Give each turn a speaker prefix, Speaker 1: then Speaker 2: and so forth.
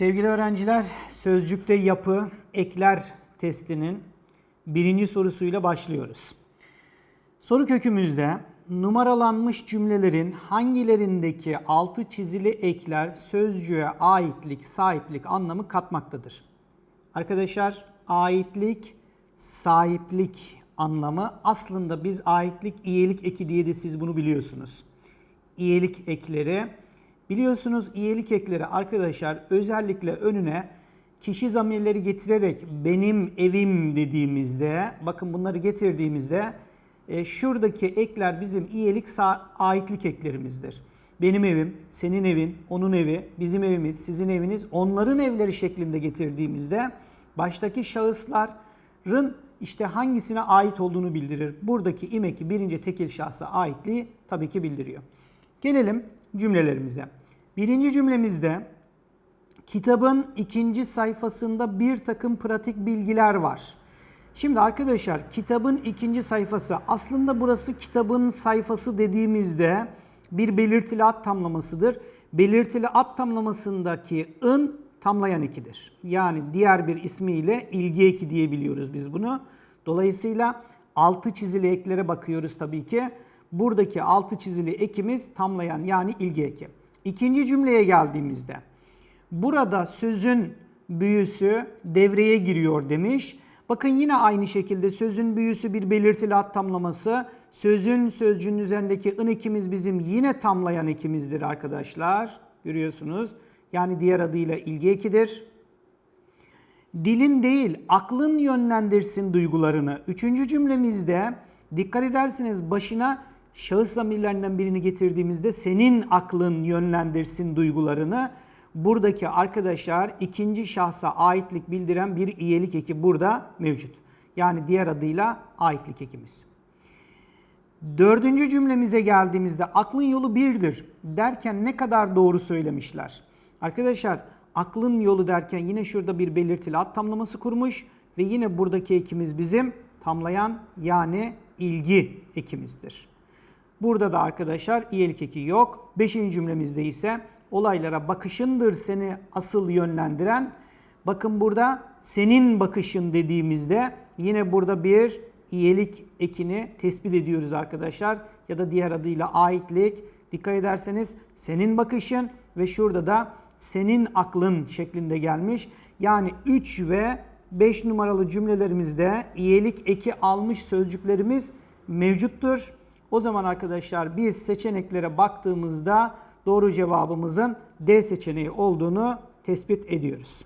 Speaker 1: Sevgili öğrenciler, sözcükte yapı, ekler testinin birinci sorusuyla başlıyoruz. Soru kökümüzde numaralanmış cümlelerin hangilerindeki altı çizili ekler sözcüğe aitlik, sahiplik anlamı katmaktadır? Arkadaşlar aitlik, sahiplik anlamı aslında biz aitlik, iyilik eki diye de siz bunu biliyorsunuz. İyilik ekleri biliyorsunuz iyilik ekleri arkadaşlar özellikle önüne kişi zamirleri getirerek benim evim dediğimizde bakın bunları getirdiğimizde e, şuradaki ekler bizim iyilik aitlik eklerimizdir. Benim evim, senin evin, onun evi, bizim evimiz, sizin eviniz, onların evleri şeklinde getirdiğimizde baştaki şahısların işte hangisine ait olduğunu bildirir. Buradaki imeki birinci tekil şahsa aitliği tabii ki bildiriyor. Gelelim cümlelerimize. Birinci cümlemizde kitabın ikinci sayfasında bir takım pratik bilgiler var. Şimdi arkadaşlar kitabın ikinci sayfası aslında burası kitabın sayfası dediğimizde bir belirtili ad tamlamasıdır. Belirtili ad tamlamasındaki ın tamlayan ekidir. Yani diğer bir ismiyle ilgi eki diyebiliyoruz biz bunu. Dolayısıyla altı çizili eklere bakıyoruz tabii ki. Buradaki altı çizili ekimiz tamlayan yani ilgi eki. İkinci cümleye geldiğimizde burada sözün büyüsü devreye giriyor demiş. Bakın yine aynı şekilde sözün büyüsü bir belirtili ad tamlaması. Sözün sözcüğün üzerindeki ın ekimiz bizim yine tamlayan ekimizdir arkadaşlar. Görüyorsunuz. Yani diğer adıyla ilgi ekidir. Dilin değil aklın yönlendirsin duygularını. Üçüncü cümlemizde dikkat ederseniz başına şahıs zamirlerinden birini getirdiğimizde senin aklın yönlendirsin duygularını. Buradaki arkadaşlar ikinci şahsa aitlik bildiren bir iyilik eki burada mevcut. Yani diğer adıyla aitlik ekimiz. Dördüncü cümlemize geldiğimizde aklın yolu birdir derken ne kadar doğru söylemişler. Arkadaşlar aklın yolu derken yine şurada bir belirtili ad tamlaması kurmuş ve yine buradaki ekimiz bizim tamlayan yani ilgi ekimizdir. Burada da arkadaşlar iyilik eki yok. Beşinci cümlemizde ise olaylara bakışındır seni asıl yönlendiren. Bakın burada senin bakışın dediğimizde yine burada bir iyilik ekini tespit ediyoruz arkadaşlar. Ya da diğer adıyla aitlik. Dikkat ederseniz senin bakışın ve şurada da senin aklın şeklinde gelmiş. Yani 3 ve 5 numaralı cümlelerimizde iyilik eki almış sözcüklerimiz mevcuttur. O zaman arkadaşlar biz seçeneklere baktığımızda doğru cevabımızın D seçeneği olduğunu tespit ediyoruz.